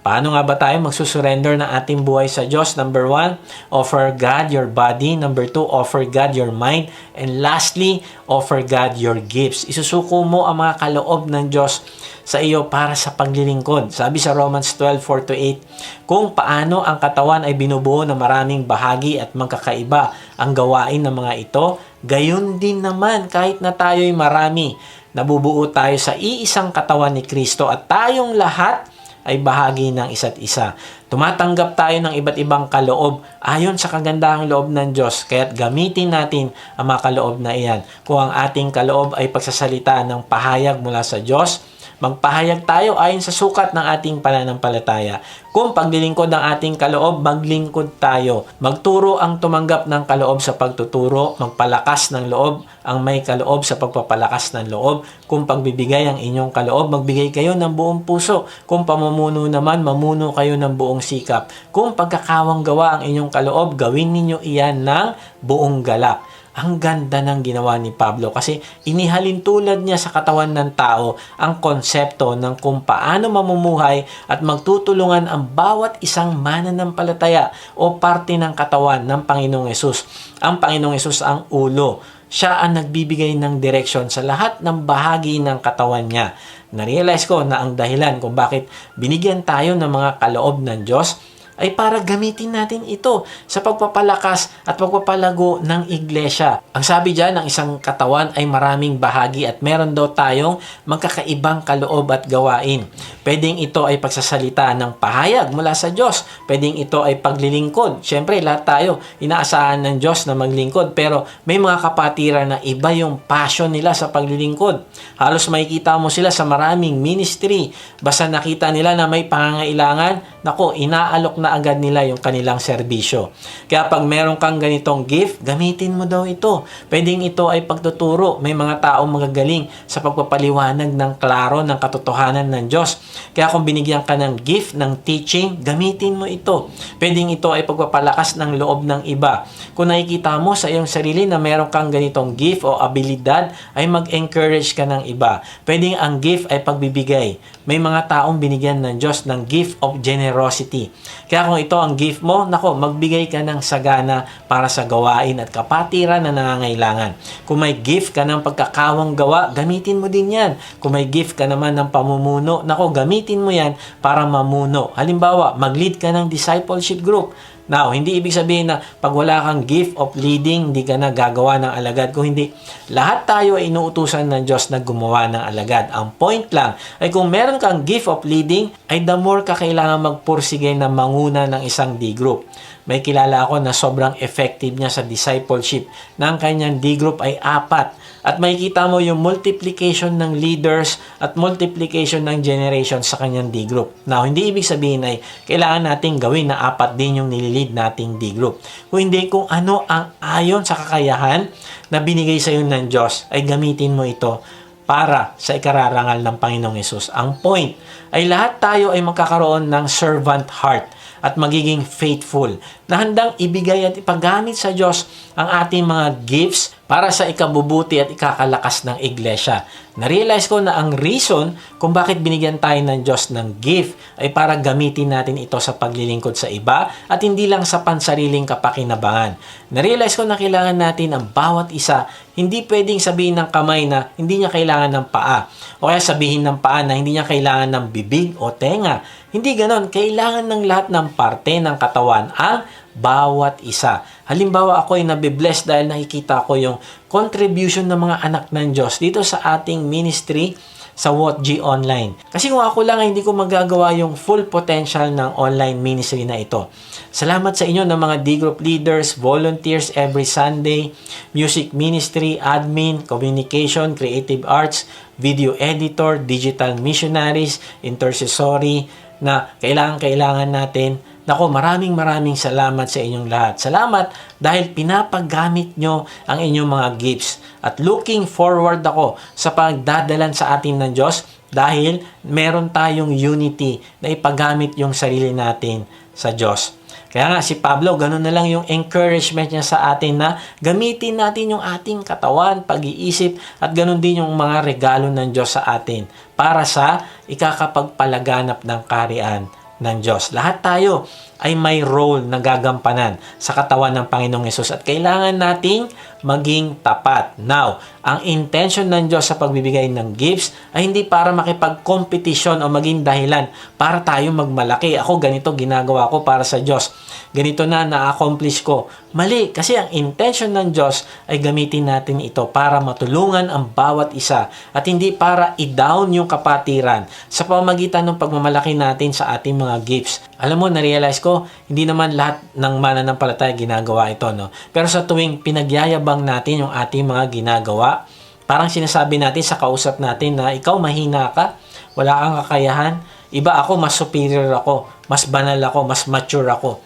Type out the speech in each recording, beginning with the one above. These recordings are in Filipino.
Paano nga ba tayo magsusurrender ng ating buhay sa Diyos? Number one, offer God your body. Number two, offer God your mind. And lastly, offer God your gifts. Isusuko mo ang mga kaloob ng Diyos sa iyo para sa paglilingkod. Sabi sa Romans 12, 4 to 8, kung paano ang katawan ay binubuo ng maraming bahagi at magkakaiba ang gawain ng mga ito, gayon din naman kahit na tayo'y marami, nabubuo tayo sa iisang katawan ni Kristo at tayong lahat ay bahagi ng isa't isa. Tumatanggap tayo ng iba't ibang kaloob ayon sa kagandahang loob ng Diyos. Kaya't gamitin natin ang mga kaloob na iyan. Kung ang ating kaloob ay pagsasalita ng pahayag mula sa Diyos, magpahayag tayo ayon sa sukat ng ating pananampalataya. Kung paglilingkod ng ating kaloob, maglingkod tayo. Magturo ang tumanggap ng kaloob sa pagtuturo, magpalakas ng loob ang may kaloob sa pagpapalakas ng loob. Kung pagbibigay ang inyong kaloob, magbigay kayo ng buong puso. Kung pamumuno naman, mamuno kayo ng buong sikap. Kung pagkakawang gawa ang inyong kaloob, gawin ninyo iyan ng buong galak ang ganda ng ginawa ni Pablo kasi inihalin tulad niya sa katawan ng tao ang konsepto ng kung paano mamumuhay at magtutulungan ang bawat isang mananampalataya o parte ng katawan ng Panginoong Yesus. Ang Panginoong Yesus ang ulo. Siya ang nagbibigay ng direksyon sa lahat ng bahagi ng katawan niya. Na-realize ko na ang dahilan kung bakit binigyan tayo ng mga kaloob ng Diyos ay para gamitin natin ito sa pagpapalakas at pagpapalago ng iglesia. Ang sabi dyan ng isang katawan ay maraming bahagi at meron daw tayong magkakaibang kaloob at gawain. Pwedeng ito ay pagsasalita ng pahayag mula sa Diyos. Pwedeng ito ay paglilingkod. Siyempre, lahat tayo inaasahan ng Diyos na maglingkod pero may mga kapatiran na iba yung passion nila sa paglilingkod. Halos makikita mo sila sa maraming ministry. Basta nakita nila na may pangangailangan, nako, inaalok na agad nila yung kanilang serbisyo. Kaya pag meron kang ganitong gift, gamitin mo daw ito. Pwedeng ito ay pagtuturo. May mga taong magagaling sa pagpapaliwanag ng klaro ng katotohanan ng Diyos. Kaya kung binigyan ka ng gift ng teaching, gamitin mo ito. Pwedeng ito ay pagpapalakas ng loob ng iba. Kung nakikita mo sa iyong sarili na meron kang ganitong gift o abilidad, ay mag-encourage ka ng iba. Pwedeng ang gift ay pagbibigay. May mga taong binigyan ng Diyos ng gift of generosity. Kaya kung ito ang gift mo, nako, magbigay ka ng sagana para sa gawain at kapatiran na nangangailangan. Kung may gift ka ng pagkakawang gawa, gamitin mo din yan. Kung may gift ka naman ng pamumuno, nako, gamitin mo yan para mamuno. Halimbawa, mag-lead ka ng discipleship group. Now, hindi ibig sabihin na pag wala kang gift of leading, hindi ka na gagawa ng alagad. Kung hindi, lahat tayo ay inuutusan ng Diyos na gumawa ng alagad. Ang point lang ay kung meron kang gift of leading, ay the more ka kailangan magpursige na manguna ng isang D group. May kilala ako na sobrang effective niya sa discipleship ang kanyang D group ay apat. At makikita mo yung multiplication ng leaders at multiplication ng generation sa kanyang D group. Now, hindi ibig sabihin ay kailangan nating gawin na apat din yung nililid nating D group. Kung hindi, kung ano ang ayon sa kakayahan na binigay sa iyo ng Diyos, ay gamitin mo ito para sa ikararangal ng Panginoong Yesus. Ang point ay lahat tayo ay magkakaroon ng servant heart at magiging faithful na handang ibigay at ipagamit sa Diyos ang ating mga gifts para sa ikabubuti at ikakalakas ng iglesia. Na-realize ko na ang reason kung bakit binigyan tayo ng Diyos ng gift ay para gamitin natin ito sa paglilingkod sa iba at hindi lang sa pansariling kapakinabangan. Na-realize ko na kailangan natin ang bawat isa. Hindi pwedeng sabihin ng kamay na hindi niya kailangan ng paa. O kaya sabihin ng paa na hindi niya kailangan ng bibig o tenga. Hindi ganon. Kailangan ng lahat ng parte ng katawan ang bawat isa. Halimbawa ako ay nabibless dahil nakikita ko yung contribution ng mga anak ng Diyos dito sa ating ministry sa WhatG Online. Kasi kung ako lang ay hindi ko magagawa yung full potential ng online ministry na ito. Salamat sa inyo ng mga D-group leaders, volunteers every Sunday, music ministry, admin, communication, creative arts, video editor, digital missionaries, intercessory, na kailangan-kailangan natin. Nako, maraming maraming salamat sa inyong lahat. Salamat dahil pinapagamit nyo ang inyong mga gifts. At looking forward ako sa pagdadalan sa atin ng Diyos dahil meron tayong unity na ipagamit yung sarili natin sa Diyos. Kaya nga si Pablo, ganun na lang yung encouragement niya sa atin na gamitin natin yung ating katawan, pag-iisip, at ganun din yung mga regalo ng Diyos sa atin para sa ikakapagpalaganap ng karian ng Diyos. Lahat tayo ay may role na gagampanan sa katawan ng Panginoong Yesus at kailangan nating maging tapat. Now, ang intention ng Diyos sa pagbibigay ng gifts ay hindi para makipag-competition o maging dahilan para tayo magmalaki. Ako ganito ginagawa ko para sa Diyos. Ganito na na-accomplish ko. Mali, kasi ang intention ng Diyos ay gamitin natin ito para matulungan ang bawat isa at hindi para i-down yung kapatiran sa pamamagitan ng pagmamalaki natin sa ating mga gifts. Alam mo, na-realize ko, hindi naman lahat ng mananampalataya ginagawa ito, no? Pero sa tuwing pinagyayabang natin yung ating mga ginagawa, parang sinasabi natin sa kausap natin na ikaw mahina ka, wala kang kakayahan, iba ako, mas superior ako, mas banal ako, mas mature ako.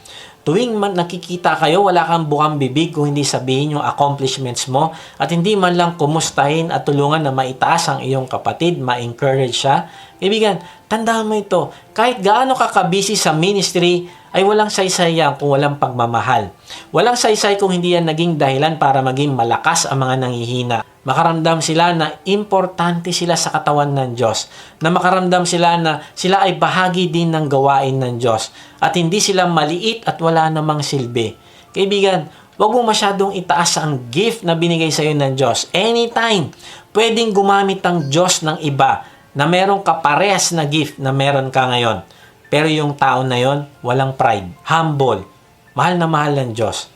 Tuwing man nakikita kayo, wala kang bukang bibig kung hindi sabihin yung accomplishments mo at hindi man lang kumustahin at tulungan na maitaas ang iyong kapatid, ma-encourage siya. Kaibigan, tandaan mo ito, kahit gaano ka kabisi sa ministry, ay walang saysay yan kung walang pagmamahal. Walang saysay kung hindi yan naging dahilan para maging malakas ang mga nanghihina. Makaramdam sila na importante sila sa katawan ng Diyos. Na makaramdam sila na sila ay bahagi din ng gawain ng Diyos. At hindi sila maliit at wala namang silbi. Kaibigan, Huwag mo masyadong itaas ang gift na binigay sa iyo ng Diyos. Anytime, pwedeng gumamit ang Diyos ng iba na meron ka parehas na gift na meron ka ngayon. Pero yung tao na yon, walang pride, humble, mahal na mahal ng Diyos.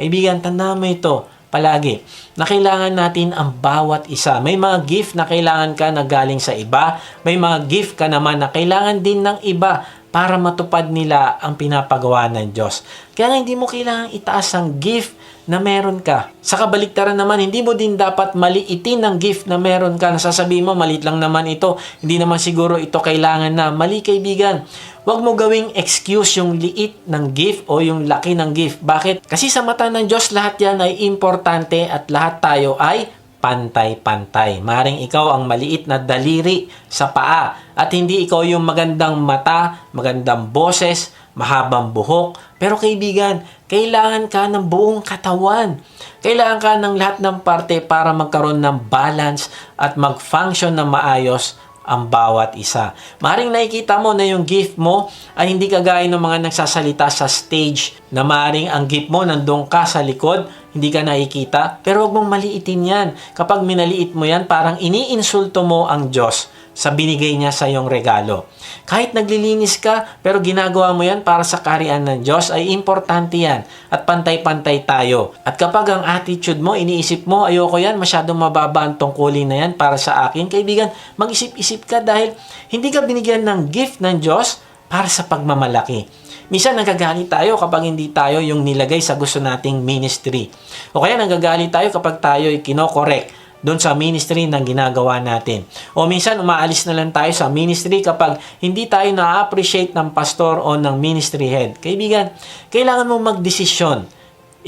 Kaibigan, tandaan mo ito palagi na kailangan natin ang bawat isa. May mga gift na kailangan ka na galing sa iba. May mga gift ka naman na kailangan din ng iba para matupad nila ang pinapagawa ng Diyos. Kaya nga hindi mo kailangan itaas ang gift na meron ka. Sa kabaliktaran naman, hindi mo din dapat maliitin ang gift na meron ka. Nasasabihin mo, malit lang naman ito. Hindi naman siguro ito kailangan na. Mali kaibigan. Huwag mo gawing excuse yung liit ng gift o yung laki ng gift. Bakit? Kasi sa mata ng Diyos, lahat yan ay importante at lahat tayo ay pantay-pantay. Maring ikaw ang maliit na daliri sa paa at hindi ikaw yung magandang mata, magandang boses, mahabang buhok. Pero kaibigan, kailangan ka ng buong katawan. Kailangan ka ng lahat ng parte para magkaroon ng balance at mag-function na maayos ang bawat isa. Maring nakikita mo na yung gift mo ay hindi kagaya ng mga nagsasalita sa stage na maring ang gift mo nandun ka sa likod, hindi ka nakikita, pero huwag mong maliitin yan. Kapag minaliit mo yan, parang iniinsulto mo ang Diyos sa binigay niya sa iyong regalo. Kahit naglilinis ka, pero ginagawa mo yan para sa karian ng Diyos, ay importante yan. At pantay-pantay tayo. At kapag ang attitude mo, iniisip mo, ayoko yan, masyadong mababa ang tungkulin na yan para sa akin, kaibigan, mag-isip-isip ka dahil hindi ka binigyan ng gift ng Diyos para sa pagmamalaki. Minsan nagagalit tayo kapag hindi tayo yung nilagay sa gusto nating ministry. O kaya nagagalit tayo kapag tayo ay kinokorek doon sa ministry ng ginagawa natin. O minsan umaalis na lang tayo sa ministry kapag hindi tayo na-appreciate ng pastor o ng ministry head. Kaibigan, kailangan mo magdesisyon.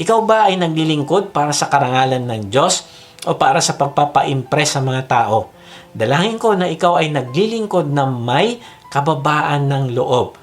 Ikaw ba ay naglilingkod para sa karangalan ng Diyos o para sa pagpapa-impress sa mga tao? Dalangin ko na ikaw ay naglilingkod na may kababaan ng loob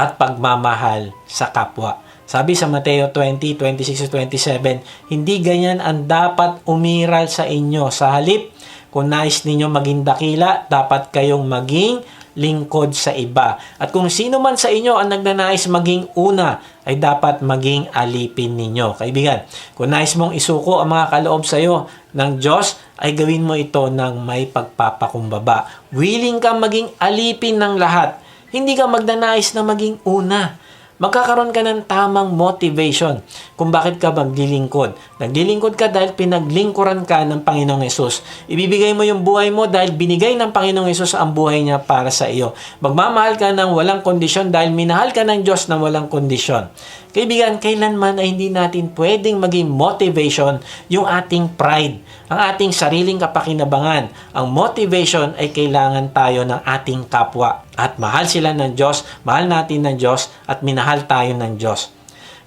at pagmamahal sa kapwa. Sabi sa Mateo 20, 26 27, hindi ganyan ang dapat umiral sa inyo. Sa halip, kung nais ninyo maging dakila, dapat kayong maging lingkod sa iba. At kung sino man sa inyo ang nagnanais maging una, ay dapat maging alipin ninyo. Kaibigan, kung nais mong isuko ang mga kaloob sa iyo ng Diyos, ay gawin mo ito ng may pagpapakumbaba. Willing kang maging alipin ng lahat. Hindi ka magnanais na maging una magkakaroon ka ng tamang motivation kung bakit ka maglilingkod. Naglilingkod ka dahil pinaglingkuran ka ng Panginoong Yesus. Ibibigay mo yung buhay mo dahil binigay ng Panginoong Yesus ang buhay niya para sa iyo. Magmamahal ka ng walang kondisyon dahil minahal ka ng Diyos ng walang kondisyon. Kaibigan, kailanman ay hindi natin pwedeng maging motivation yung ating pride, ang ating sariling kapakinabangan. Ang motivation ay kailangan tayo ng ating kapwa. At mahal sila ng Diyos, mahal natin ng Diyos, at minahal tayo ng Diyos.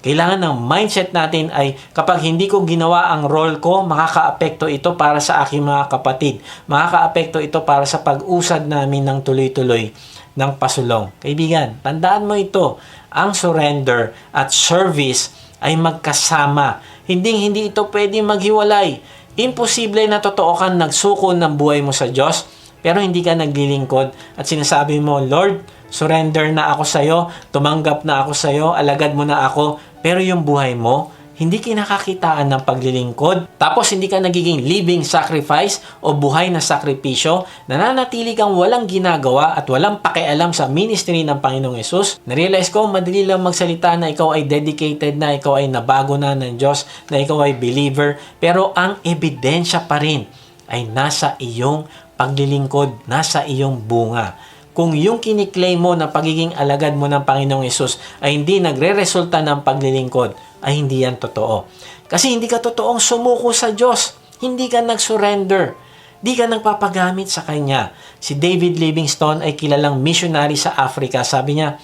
Kailangan ng mindset natin ay kapag hindi ko ginawa ang role ko, makakaapekto ito para sa aking mga kapatid. Makakaapekto ito para sa pag-usad namin ng tuloy-tuloy ng pasulong. Kaibigan, tandaan mo ito ang surrender at service ay magkasama. Hindi hindi ito pwede maghiwalay. Imposible na totoo kang nagsuko ng buhay mo sa Diyos, pero hindi ka naglilingkod at sinasabi mo, Lord, surrender na ako sa'yo, tumanggap na ako sa'yo, alagad mo na ako, pero yung buhay mo, hindi kinakakitaan ng paglilingkod, tapos hindi ka nagiging living sacrifice o buhay na sakripisyo, nananatili kang walang ginagawa at walang pakialam sa ministry ng Panginoong Yesus, narealize ko, madali lang magsalita na ikaw ay dedicated na, ikaw ay nabago na ng Diyos, na ikaw ay believer, pero ang ebidensya pa rin ay nasa iyong paglilingkod, nasa iyong bunga kung yung kiniklaim mo na pagiging alagad mo ng Panginoong Yesus ay hindi nagre-resulta ng paglilingkod, ay hindi yan totoo. Kasi hindi ka totoong sumuko sa Diyos. Hindi ka nag-surrender. Di ka nagpapagamit sa Kanya. Si David Livingstone ay kilalang missionary sa Africa. Sabi niya,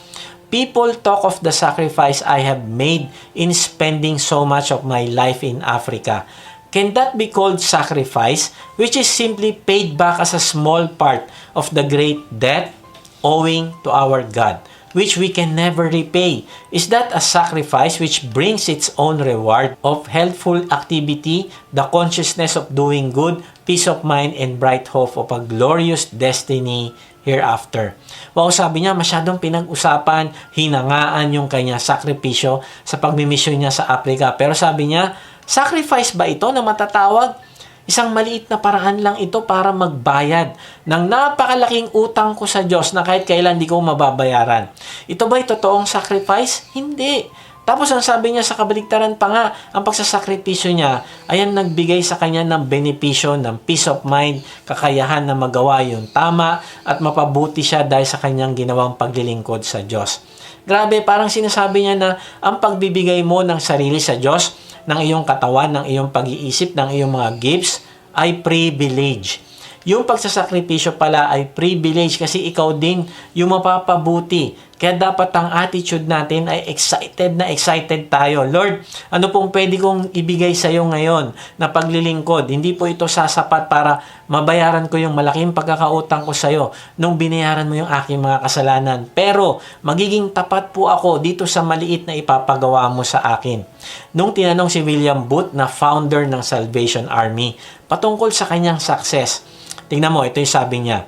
People talk of the sacrifice I have made in spending so much of my life in Africa. Can that be called sacrifice, which is simply paid back as a small part of the great debt owing to our God, which we can never repay? Is that a sacrifice which brings its own reward of healthful activity, the consciousness of doing good, peace of mind, and bright hope of a glorious destiny hereafter? Wow, sabi niya, masyadong pinag-usapan, hinangaan yung kanya sakripisyo sa pagmimisyon niya sa Africa. Pero sabi niya, sacrifice ba ito na matatawag? Isang maliit na paraan lang ito para magbayad ng napakalaking utang ko sa Diyos na kahit kailan di ko mababayaran. Ito ba'y totoong sacrifice? Hindi. Tapos ang sabi niya sa kabaligtaran pa nga, ang pagsasakripisyo niya ay ang nagbigay sa kanya ng benepisyo, ng peace of mind, kakayahan na magawa yung tama at mapabuti siya dahil sa kanyang ginawang paglilingkod sa Diyos. Grabe, parang sinasabi niya na ang pagbibigay mo ng sarili sa Diyos ng iyong katawan, ng iyong pag-iisip, ng iyong mga gifts ay privilege. Yung pagsasakripisyo pala ay privilege kasi ikaw din yung mapapabuti. Kaya dapat ang attitude natin ay excited na excited tayo. Lord, ano pong pwede kong ibigay sa iyo ngayon na paglilingkod? Hindi po ito sasapat para mabayaran ko yung malaking pagkakautang ko sa iyo nung binayaran mo yung aking mga kasalanan. Pero magiging tapat po ako dito sa maliit na ipapagawa mo sa akin. Nung tinanong si William Booth na founder ng Salvation Army patungkol sa kanyang success, Tingnan mo, ito yung sabi niya.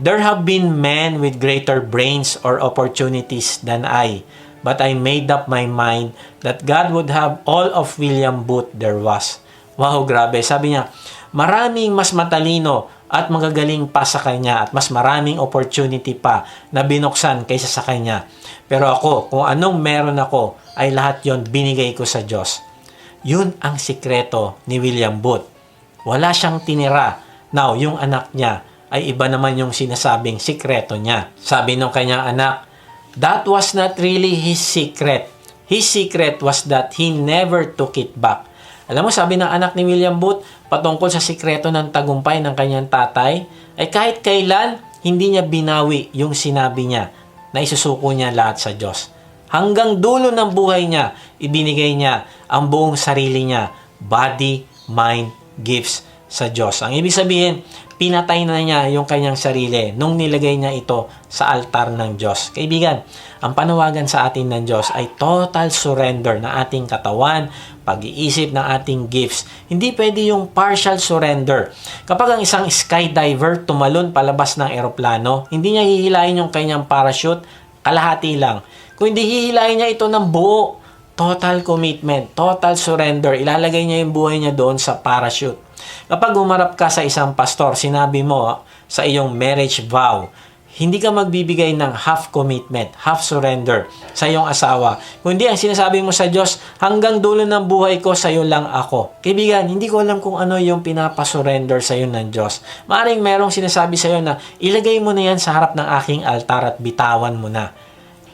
There have been men with greater brains or opportunities than I, but I made up my mind that God would have all of William Booth there was. Wow, grabe. Sabi niya, maraming mas matalino at magagaling pa sa kanya at mas maraming opportunity pa na binuksan kaysa sa kanya. Pero ako, kung anong meron ako, ay lahat yon binigay ko sa Diyos. Yun ang sikreto ni William Booth. Wala siyang tinira Now, yung anak niya ay iba naman yung sinasabing sikreto niya. Sabi ng kanyang anak, that was not really his secret. His secret was that he never took it back. Alam mo, sabi ng anak ni William Booth, patungkol sa sikreto ng tagumpay ng kanyang tatay, ay kahit kailan, hindi niya binawi yung sinabi niya na isusuko niya lahat sa Diyos. Hanggang dulo ng buhay niya, ibinigay niya ang buong sarili niya, body, mind, gifts, sa Diyos. Ang ibig sabihin, pinatay na niya yung kanyang sarili nung nilagay niya ito sa altar ng Diyos. Kaibigan, ang panawagan sa atin ng Diyos ay total surrender na ating katawan, pag-iisip ng ating gifts. Hindi pwede yung partial surrender. Kapag ang isang skydiver tumalon palabas ng eroplano, hindi niya hihilayin yung kanyang parachute, kalahati lang. Kung hindi hihilayin niya ito ng buo, total commitment, total surrender. Ilalagay niya yung buhay niya doon sa parachute. Kapag umarap ka sa isang pastor, sinabi mo sa iyong marriage vow, hindi ka magbibigay ng half commitment, half surrender sa iyong asawa. Kundi ang sinasabi mo sa Diyos, hanggang dulo ng buhay ko, sa iyo lang ako. Kaibigan, hindi ko alam kung ano yung pinapasurrender sa iyo ng Diyos. Maaring merong sinasabi sa iyo na, ilagay mo na yan sa harap ng aking altar at bitawan mo na.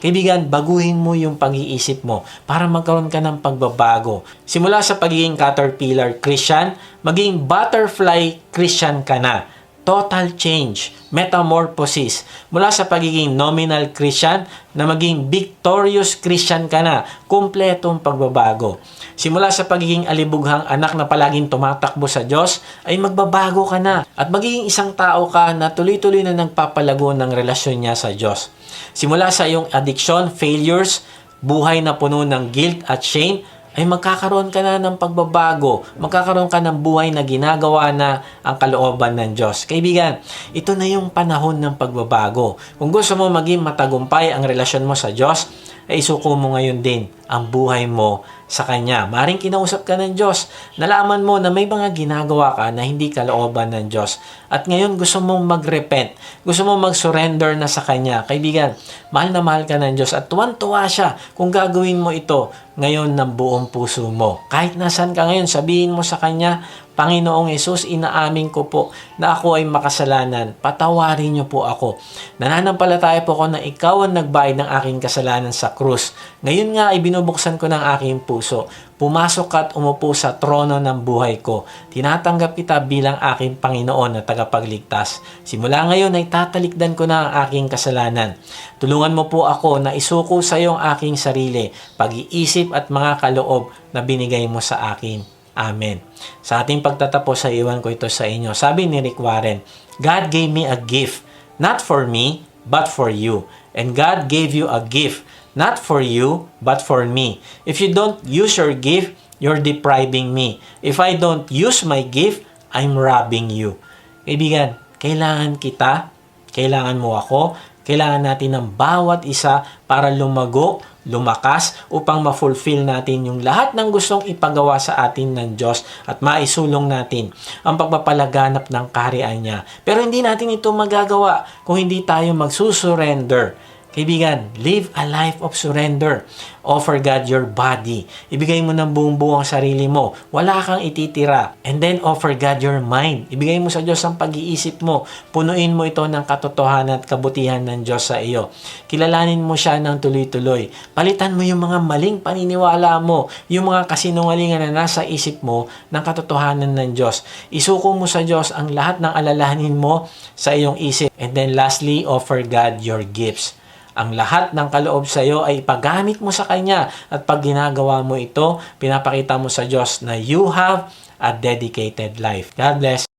Kaibigan, baguhin mo yung pag-iisip mo para magkaroon ka ng pagbabago. Simula sa pagiging caterpillar Christian, maging butterfly Christian ka na. Total change, metamorphosis. Mula sa pagiging nominal Christian na maging victorious Christian ka na. Kumpletong pagbabago. Simula sa pagiging alibughang anak na palaging tumatakbo sa Diyos, ay magbabago ka na. At magiging isang tao ka na tuloy-tuloy na nagpapalago ng relasyon niya sa Diyos. Simula sa iyong addiction, failures, buhay na puno ng guilt at shame, ay magkakaroon ka na ng pagbabago, magkakaroon ka ng buhay na ginagawa na ang kalooban ng Diyos. Kaibigan, ito na yung panahon ng pagbabago. Kung gusto mo maging matagumpay ang relasyon mo sa Diyos, ay isuko mo ngayon din ang buhay mo sa Kanya. Maring kinausap ka ng Diyos. Nalaman mo na may mga ginagawa ka na hindi kalooban ng Diyos. At ngayon gusto mong mag-repent. Gusto mong mag-surrender na sa Kanya. Kaibigan, mahal na mahal ka ng Diyos at tuwan-tuwa siya kung gagawin mo ito ngayon ng buong puso mo. Kahit nasan ka ngayon, sabihin mo sa Kanya, Panginoong Yesus, inaamin ko po na ako ay makasalanan. Patawarin niyo po ako. Nananampalataya po ako na ikaw ang nagbayad ng aking kasalanan sa krus. Ngayon nga ay binubuksan ko ng aking puso. Pumasok ka at umupo sa trono ng buhay ko. Tinatanggap kita bilang aking Panginoon na tagapagligtas. Simula ngayon ay tatalikdan ko na ang aking kasalanan. Tulungan mo po ako na isuko sa iyo ang aking sarili, pag-iisip at mga kaloob na binigay mo sa akin. Amen. Sa ating pagtatapos, sa iwan ko ito sa inyo. Sabi ni Rick Warren, God gave me a gift, not for me, but for you. And God gave you a gift, not for you, but for me. If you don't use your gift, you're depriving me. If I don't use my gift, I'm robbing you. Kaibigan, kailangan kita, kailangan mo ako, kailangan natin ng bawat isa para lumago, lumakas upang ma-fulfill natin yung lahat ng gustong ipagawa sa atin ng Diyos at maisulong natin ang pagpapalaganap ng kaharian niya. Pero hindi natin ito magagawa kung hindi tayo magsusurrender. Kaibigan, live a life of surrender. Offer God your body. Ibigay mo ng buong buo ang sarili mo. Wala kang ititira. And then offer God your mind. Ibigay mo sa Diyos ang pag-iisip mo. Punuin mo ito ng katotohanan at kabutihan ng Diyos sa iyo. Kilalanin mo siya ng tuloy-tuloy. Palitan mo yung mga maling paniniwala mo, yung mga kasinungalingan na nasa isip mo ng katotohanan ng Diyos. Isuko mo sa Diyos ang lahat ng alalahanin mo sa iyong isip. And then lastly, offer God your gifts. Ang lahat ng kaloob sa iyo ay ipagamit mo sa Kanya at pag ginagawa mo ito, pinapakita mo sa Diyos na you have a dedicated life. God bless.